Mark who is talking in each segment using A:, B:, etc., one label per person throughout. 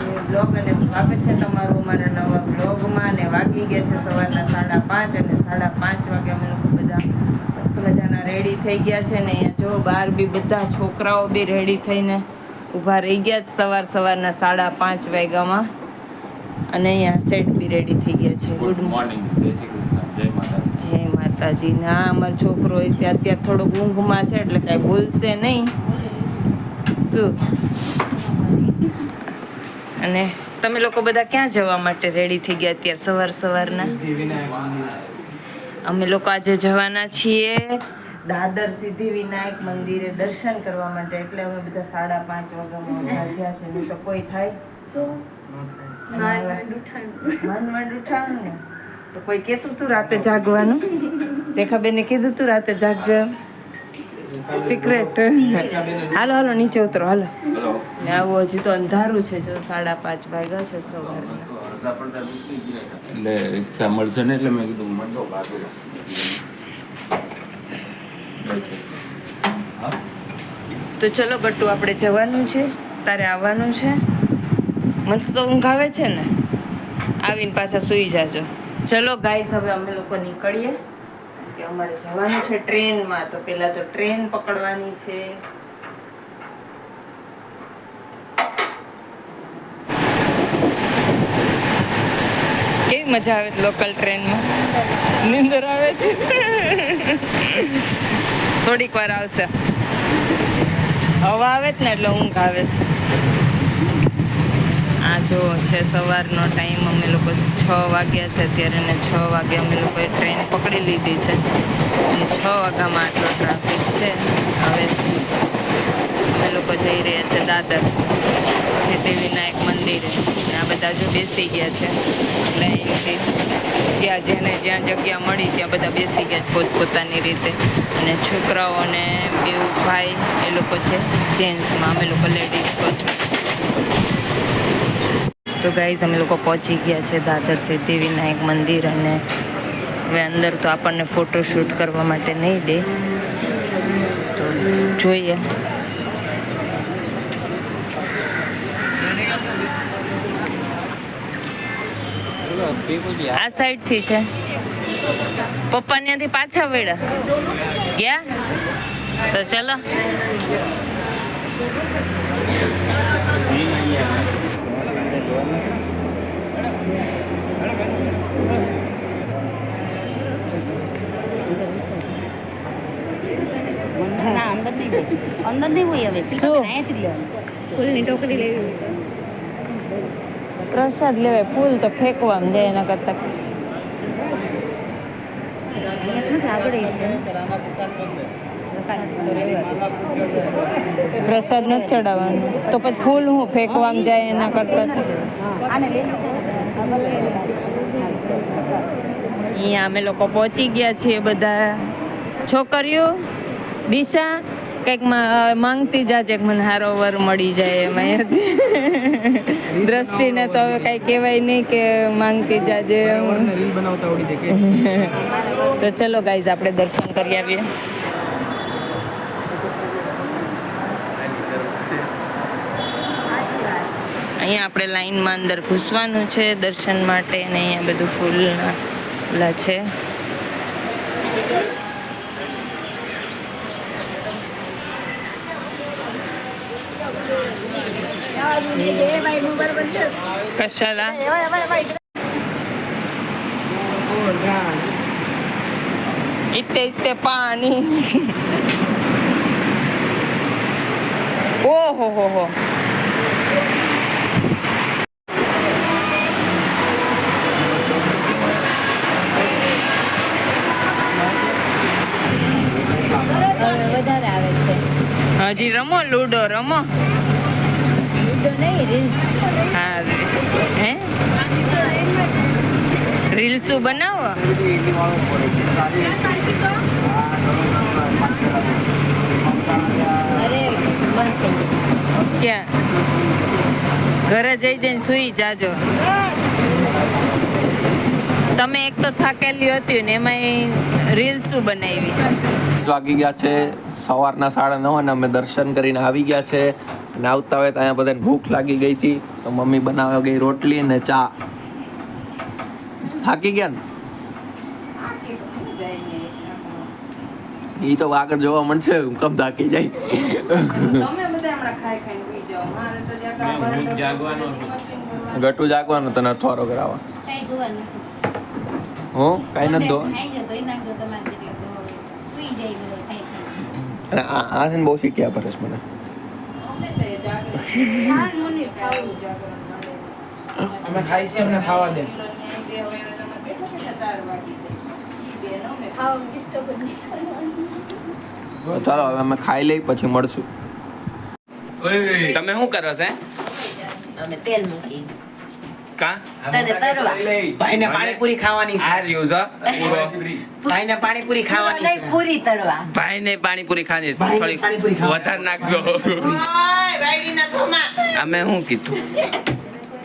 A: નવા બ્લોગ અને સ્વાગત છે તમારું મારા નવા બ્લોગમાં અને વાગી ગયા છે સવારના સાડા પાંચ અને સાડા પાંચ વાગે અમે લોકો બધા મસ્ત મજાના રેડી થઈ ગયા છે ને અહીંયા જો બહાર બી બધા છોકરાઓ બી રેડી થઈને ઊભા રહી ગયા છે સવાર સવારના સાડા પાંચ વાગ્યામાં. અને અહીંયા સેટ બી રેડી થઈ ગયા છે.
B: ગુડ મોર્નિંગ જય માતા
A: જય માતાજી. ના અમારો છોકરો ત્યાં અત્યારે થોડોક ઊંઘમાં છે એટલે કાંઈ બોલશે નહીં. શું? અને તમે લોકો બધા ક્યાં જવા માટે રેડી થઈ ગયા અત્યારે સવાર સવારના? અમે લોકો આજે જવાના છીએ દાદર સિદ્ધિ વિનાયક મંદિરે દર્શન કરવા માટે. એટલે અમે બધા સાડા પાંચ વાગ્યામાં ઊભા છે. નહીં તો કોઈ થાય? માંડ માંડ ઉઠાણું ને? તો કોઈ કહેતું તું રાતે જાગવાનું? રેખાબેને કીધું તું રાતે જાગજો એમ? સિક્રેટ હાલો હાલો નીચે ઉતરો હાલો. ને આવું હજી તો અંધારું છે જો સાડા પાંચ વાગ્યા છે સવારના
B: એટલે રિક્ષા મળશે ને એટલે મેં કીધું મંડો
A: તો ચલો ગટ્ટુ આપણે જવાનું છે તારે આવવાનું છે. મસ્ત ઊંઘ આવે છે ને. આવીને પાછા સૂઈ જાજો. ચલો ગાઈસ હવે અમે લોકો નીકળીએ. કે અમારે જવાનું છે ટ્રેનમાં, તો પેલા તો ટ્રેન પકડવાની છે. કેવી મજા આવે લોકલ ટ્રેનમાં? નીંદર આવે છે. થોડીક વાર આવશે. હવા આવે જ ને એટલે ઊંઘ આવે છે. આ જો છે સવારનો ટાઈમ, અમે લોકો છ વાગ્યા છે અત્યારે ને છ વાગે અમે લોકોએ ટ્રેન પકડી લીધી છે. અને છ વાગ્યામાં આટલો ટ્રાફિક છે. હવે અમે લોકો જઈ રહ્યા છે દાદર સિદ્ધિવિનાયક મંદિરે. આ બધા જો બેસી ગયા છે. એટલે ત્યાં જેને જ્યાં જગ્યા મળી ત્યાં બધા બેસી ગયા છે પોતપોતાની રીતે. અને છોકરાઓને બે ભાઈ એ લોકો છે જેન્ટ્સમાં. અમે લોકો લેડીઝ છે. તો ગાઈઝ અમે લોકો પહોંચી ગયા છે દાદર સિદ્ધિ વિનાયક મંદિર અને હવે અંદર તો આપણને ફોટોશૂટ કરવા માટે નહીં દે. તો જોઈએ. આ સાઈડથી છે. પપ્પા ત્યાંથી પાછા વેડા ગયા? તો ચલો.
C: ના અંદર નહીં હોય. અંદર નહીં હોય હવે.
D: ફૂલની ટોકરી લેવી
A: પ્રસાદ લેવાય ફૂલ તો ફેંકવામાં જાય એના કરતા.
C: આગળ છે.
A: પ્રસાદ નથી ચડાવવાનો. તો પછી ફૂલ હું ફેંકવામાં જાય એના કરતા અહીંયા અમે લોકો પહોંચી ગયા છીએ બધા. છોકરીઓ દિશા કંઈક માંગતી જાજે મને હારો વર મળી જાય એમ અહીંયાથી. દ્રષ્ટિને તો હવે કાંઈ કહેવાય નહીં કે માંગતી જાજે તો ચલો ગાઈઝ આપણે દર્શન કરી આવીએ. અહીંયા આપણે લાઈનમાં અંદર ઘૂસવાનું છે, દર્શન માટે, અને અહીંયા બધું ફૂલના છે. કશાલા? ઇતે ઇતે પાણી.
C: ઓહો, હો હો.
A: હજી રમો લૂડો રમો.
C: લૂડો
A: હા હે? રીલ્સું બનાવો. ક્યાં? ઘરે જઈ જઈને સુઈ જાજો. તમે એક તો થાકેલી હતી ને એમાં રીલ્સ શું બનાવી.
E: વાગી ગયા છે. સવારના સાડા નવ અને અમે દર્શન કરીને આવી ગયા છે. અને આવતા હોય તો અહીંયા બધાને ભૂખ લાગી ગઈ હતી. તો મમ્મી બનાવવા ગઈ રોટલી ને ચા. થાકી ગયા ને? એ તો આગળ જોવા મળશે કમ થાકી જાય. ગટુ જાગવાનું તને થોરો કરાવવા
C: હું ધોવા નથી.
E: હું? કાંઈ નથી ધોવા
C: ખાઈ જાઓ, ધોઈ નાખજો તમારે જેટલો ધોવો હોય. સુઈ જાય બધા ખાઈ ખાઈ.
E: અને આ આ છે ને બહુ શીખ્યા
A: પર
C: હા, મને.
F: અમે ખાઈ અમને ખાવા દે.
A: તો
E: ચાલો હવે અમે ખાઈ લઈ પછી મળશું
B: તમે શું કરો છો
C: અમે તેલ મૂકી
B: કા?
C: તને તરવા.
F: ભાઈને પાણીપુરી ખાવાની છે.
B: આર રહ્યું છે
F: ભાઈને પાણીપુરી ખાવાની
C: નહીં,
F: છે.
C: પૂરી તરવા.
B: ભાઈને પાણીપુરી ખાવાની છે.
F: ખાવાની.
B: વધારે નાખજો. અમે શું કીધું?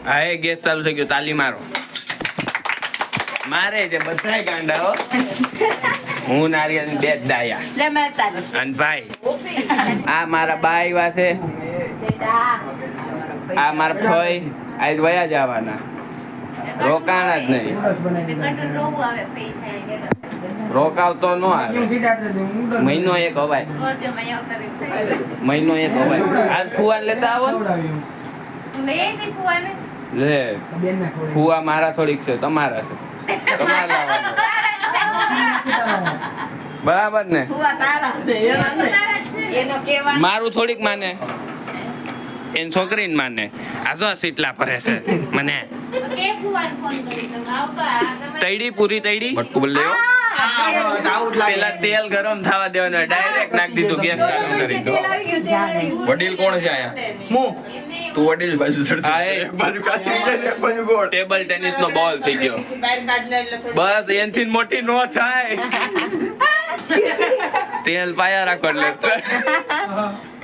B: હા એ ગેસ ચાલુ થઈ ગયો તાલી મારો. મારે છે બધાય ગાંડાઓ હું. નારિયેલ બે જ
C: તારી.
B: અને ભાઈ. આ મારા બાઈ વાસે છે. આ મારા ફઈ આજ વયા જવાના. રોકાણા જ નહીં. રોકાવતો ન આવે. મહિનો એક હવાય. મહિનો એક હવાય આજ ફુવાન લેતા આવો? લે. ફુવા મારા થોડીક છે તમારા છે. તમારે લાવવાના. બરાબર ને? મારું થોડીક માને. એન છોકરીને માને. આ જો સીટલા ભરે છે. મને. તૈડી પૂરી તૈડી.
E: મટકું બોલ લેવો
B: પેલા તેલ ગરમ થવા દેવાનું ડાયરેક્ટ નાખી દીધું ગેસ ચાલુ કરી દો
E: વડીલ કોણ છે
F: હું.
E: તું વડીલ બાજુ ચડશે. એક બાજુ કાચી એક બાજુ ગોળ.
B: ટેબલ ટેનિસ નો બોલ થઈ ગયો. બસ એનથી મોટી નો થાય. તેલ પાયા રાખો એટલે.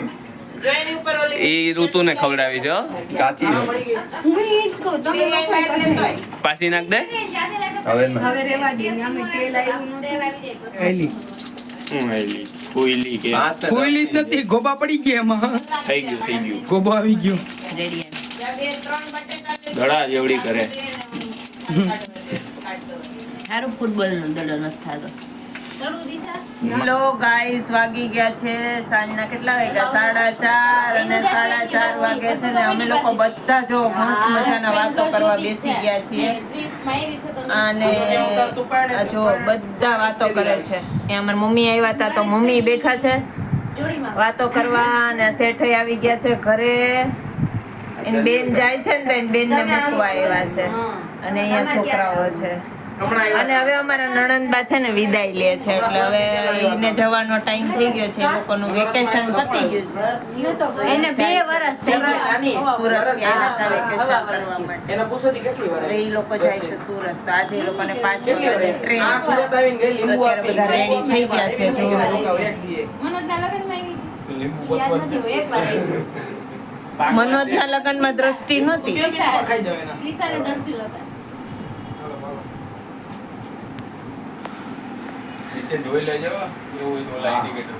B: એ ઋતુને ખવડાવી છે
E: કાચી
B: પાછી નાખ દે.
E: હવે ના.
C: હવે રેવા દે અમે તેલ આવ્યું નહોતું.
F: એલી.
B: હું એલી? કોઈલી કે?
F: કોઈલી જ નથી ગોબા પડી ગયા એમાં.
B: થઈ ગયું થઈ ગયું.
F: ગોબા આવી ગયો.
A: ત્યાં બે ત્રણ બટેટા લેતો
B: દડા જેવડી કરે.
C: સારું ફૂટબોલ નો દડો નથી થતો.
A: હેલો ગાઈસ, વાગી ગયા છે. સાંજના કેટલા વાગ્યા? સાડા ચાર અને સાડા ચાર વાગે છે ને અમે લોકો બધા જો મસ્ત મજાના વાતો કરવા બેસી ગયા છીએ. અને જો બધા વાતો કરે છે. ત્યાં અમારા મમ્મી આવ્યા હતા તો મમ્મી બેઠા છે. વાતો કરવા અને શેઠે આવી ગયા છે ઘરે. એની બેન જાય છે ને બેન બેન ને મૂકવા આવ્યા છે. અને અહીંયા છોકરાઓ છે. અને હવે અમારા નણંદબા છે ને વિદાય લે છે એટલે હવે એને જવાનો ટાઈમ થઈ ગયો છે એ લોકોનું વેકેશન પતી ગયું છે.
C: એને બે વર્ષ થઈ ગયા.
A: સુરત ગયા વેકેશન કરવા
F: પૂછો કેટલી વાર
A: એ લોકો જાય છે સુરત. તો આજે એ લોકોને પાંચ વાગે ટ્રેન
F: આ સુરત આવીને ગઈ લીંબુ
A: આપી. બધા રેડી થઈ ગયા છે જો
F: રોકાવ એક દીએ
C: મનોજના લગનમાં આવી નથી હું એક વાર.
A: મનોજના લગ્નમાં દ્રષ્ટિ નહોતી?
F: ખાઈ જાવ એના?
C: લીસાને દ્રષ્ટિ હતા
B: નીચે જોઈ લેજો. એવું હોય તો ઇન્ડિકેટર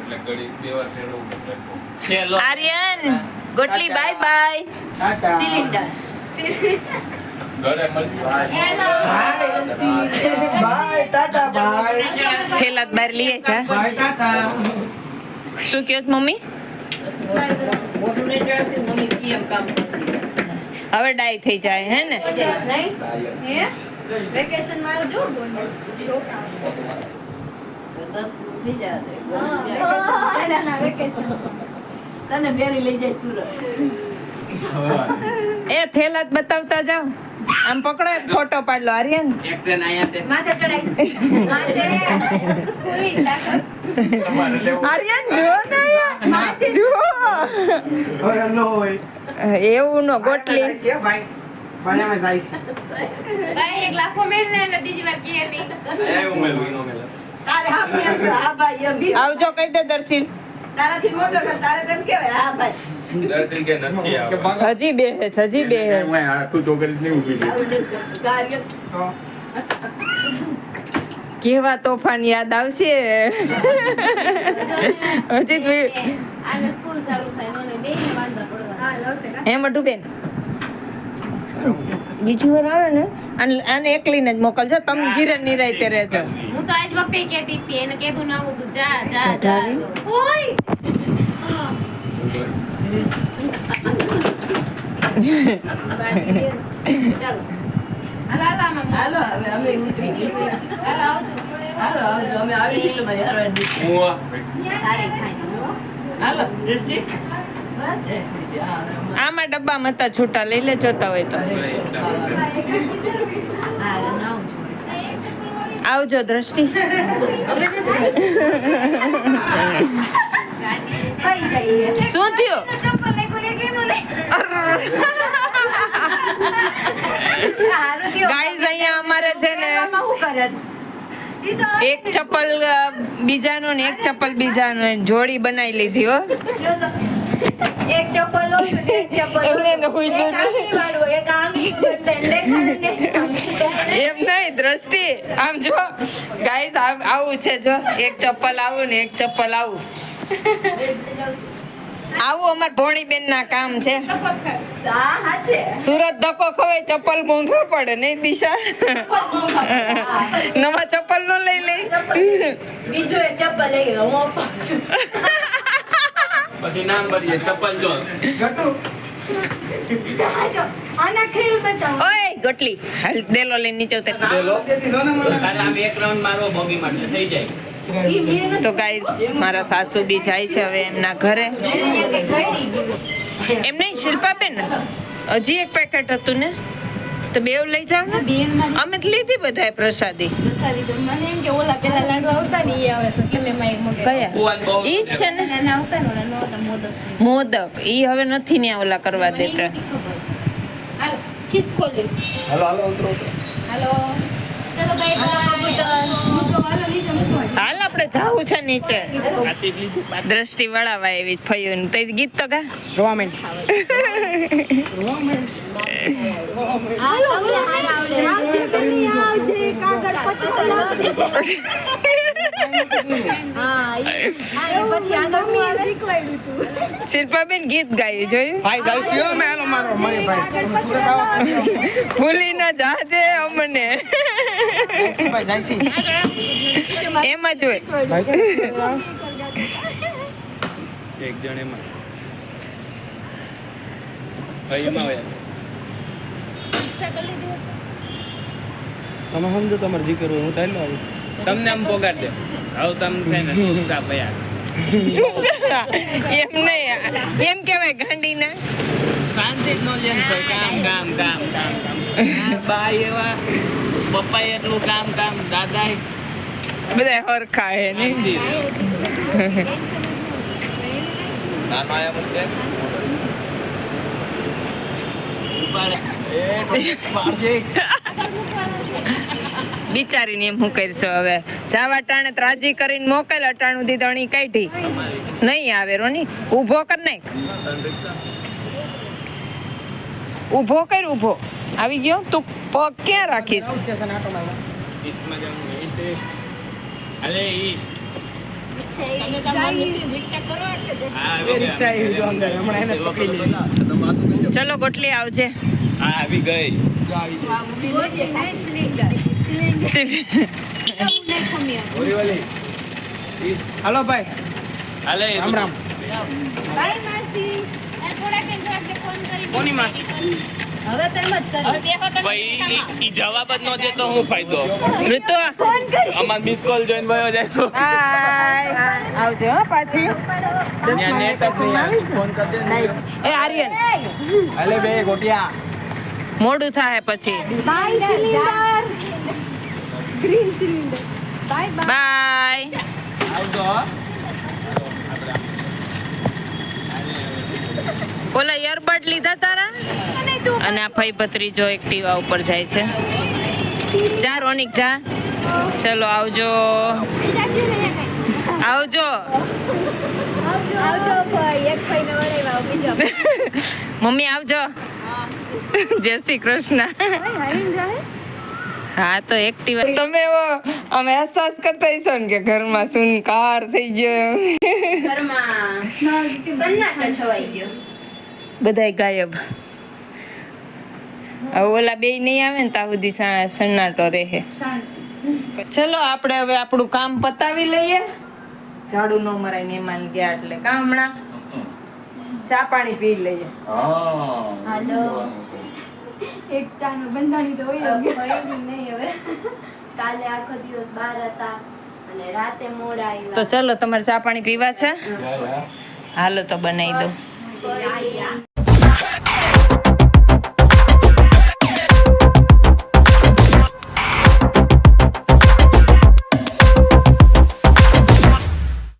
B: એટલે ઘડી બે વાર ફેરવવું કે ચલો
A: આર્યન ગોટલી બાય બાય.
F: ટાટા.
C: સિલિન્ડર.
A: થેલા બહાર લઈએ જા. શું કહો મમ્મી? હવે ડાય થઈ જાય હે ને?
C: વેકેશનમાં આવજો વેકેશન તને ફેરી લઈ જાય સુરત.
A: એ થેલા બતાવતા જાઓ. આમ પકડો એક ફોટો પાડલો આર્યન
B: એક લેવું.
A: આર્યન જુઓ ને જુઓ.
F: નો હોય.
A: એવું નો ગોટલી.
F: છે ભાઈ અમે જાય છે.
C: ભાઈ એક લાખો મેળ ને એટલે બીજી વાર કે નહીં.
B: એ ઉમેલ વિનો મેલ
C: તારે હા એમ હા ભાઈ એમ
A: આવજો કહી દે દર્શિલ
C: તારાથી મોટો છે તારે તેમ કહેવાય હા ભાઈ.
B: કે નથી
A: હજી બે છે હજી બે છે.
B: હું હાથું ચોકરી નહીં ઊભી રહી.
A: કેવા તોફાન યાદ આવશે? હજી
C: આને સ્કૂલ ચાલુ થાય મને બે આવશે કા
A: હે મઢુબેન બીજી વાર આવે ને અને આને એકલીને જ મોકલજો તમે ઘીરે નિરાયતે રહેજો.
D: હું તો આજ વખતે કહેતી હતી એને કીધું ના આવું તું જા જા
A: જા
D: ઓય! હાલો હાલો આમાં
A: ડબ્બામાં હતા છૂટા, લઈ લે જોતા હોય તો. આવજો દ્રષ્ટિ. શું થયું? ગાઈઝ અહીંયા અમારે છે ને એક ચપ્પલ બીજાનું ને એક ચપ્પલ બીજાનું, જોડી બનાવી લીધી હો.
C: એક ચપ્પલ લો એક ચપ્પલ
A: એમને ને હુઈ
C: એક.
A: એમ નહીં દ્રષ્ટિ. આમ જો ગાઈઝ આવું છે જો. એક ચપ્પલ આવું ને એક ચપ્પલ આવું. આવું અમાર ભોણી બેન ના કામ છે. સુરત ધક્કો ખવાય ચપ્પલ મોંઘા પડે નહીં દિશા? નવા ચપ્પલ નો લઈ લઈ
C: બીજો એક ચપ્પલ લઈ પાછું
B: નામ બદલીએ ચપ્પલ ચોર
C: આજો, આના ખેલ બતાવો.
A: ઓય ગટલી. હાલ દેલો લઈને નીચે ઉતર.
B: તારે આમ એક રાઉન્ડ મારો બોગી માટે થઈ જાય.
A: તો ગાઈઝ મારા સાસુ બી જાય છે હવે એમના ઘરે. એમ નહીં શિલ્પાબેન? હજી એક પેકેટ હતું ને? તો બેવ લઈ જાવ ને? અમે તો લીધી બધાય પ્રસાદી.
D: પ્રસાદી તો મને એમ કે ઓલા પેલા લાડુ આવતા ને ઈ આવે છે. એટલે મેં એમાં એક મગાવ્યું.
A: કયા ઈ જ છે ને?
D: નાના આવતા ને ઓલા નહોતા મોદક.
A: મોદક. ઈ હવે નથી ને ઓલા કરવા દેતા.
D: હાલો
F: હાલો હાલો ઉતરો ઉતરો.
D: હાલો. ચલો બાય બાય
C: મૂકો નીચે મૂકો
A: હાલ આપણે જાવું છે નીચે. દ્રષ્ટિ વળાવા એવી જ ફયું. તે ગીત તો ગા.
F: રોવા માંડ.
C: આવે
A: શિલ્પાબેન ગીત ગાયું જોયું?
F: આવો.
A: ભૂલી ના જાજે અમને. એમ જ હોય.
B: એક જણ એમાં.
F: તમે સમજો તમારે જી કરવું હું તારી લાવું.
B: તમને આમ પોગાડ દે. હવે તમને થાય ને ચૂપચાપ ભયા
A: શું? એમ નહીં એમ કેવાય ગાંડીને.
B: શાંતિ જ નો લે કામ કામ કામ કામ કામ. બાઈ એવા. પપ્પા એટલું કામ કામ દાદા
A: બધા હરખા હે
E: નાનો આયા
B: ઉપાડે.
A: બિચારીને એમ હું કરશો હવે. જાવા ટાણે ત્રાજી કરીને મોકલ અટાણું દી ધણી કાઢી. નહીં આવે રોની. ઊભો કર નાખ ઊભો કર ઊભો. આવી ગયો? તું પગ ક્યાં રાખીશ?
B: અલે ઈસ્ટ.
A: ચલો ગોટલી આવજે.
B: આવી ગઈ.
F: હાલો ભાઈ
B: હાલે
F: રામ રામ
C: બાય માસી
F: કોની માસી
C: હવે તેમ જ કરી.
B: ભાઈ જવાબ જ નો દે તો હું ફાયદો
A: ઋતુ?
B: અમાર મિસ કોલ જોઈને ભયો જાય તો.
A: હાય આવજો પાછી.
B: નેટ જ ફોન કરી
A: એ આર્યન.
F: અલે બે ગોટિયા.
A: મોડું થાય પછી.
C: Bye green cylinder bye bye
A: bye
B: આવજો.
A: ઓલા ઇયરબડ લીધા તારા? અને આ ફઈ ભત્રીજો એક્ટિવા ઉપર જાય છે. જા રોનિક જા. ચલો આવજો. આવજો. મમ્મી આવજો. જય શ્રી કૃષ્ણ. હા તો એક્ટિવા તમે એવો અમે અહેસાસ કરતા હશો ને કે ઘરમાં સુનકાર થઈ ગયો.
C: ઘરમાં સન્નાટો છવાઈ ગયો
A: બધાય ગાયબ. હવે ઓલા બે નહીં આવે ને ત્યાં સુધી સન્નાટો રહે. ચલો આપણે હવે આપણું કામ પતાવી લઈએ. ઝાડુ નો મરાય મહેમાન ગયા એટલે. કામણા ચા પાણી પી લઈએ.
C: હાલો. એક ચા નું બંધાણી તો હોય જ.
D: નહીં હવે. કાલે આખો દિવસ બહાર હતા અને રાતે મોડા
A: તો ચાલો તમારે ચા પાણી પીવા છે? હાલો તો બનાવી દઉં.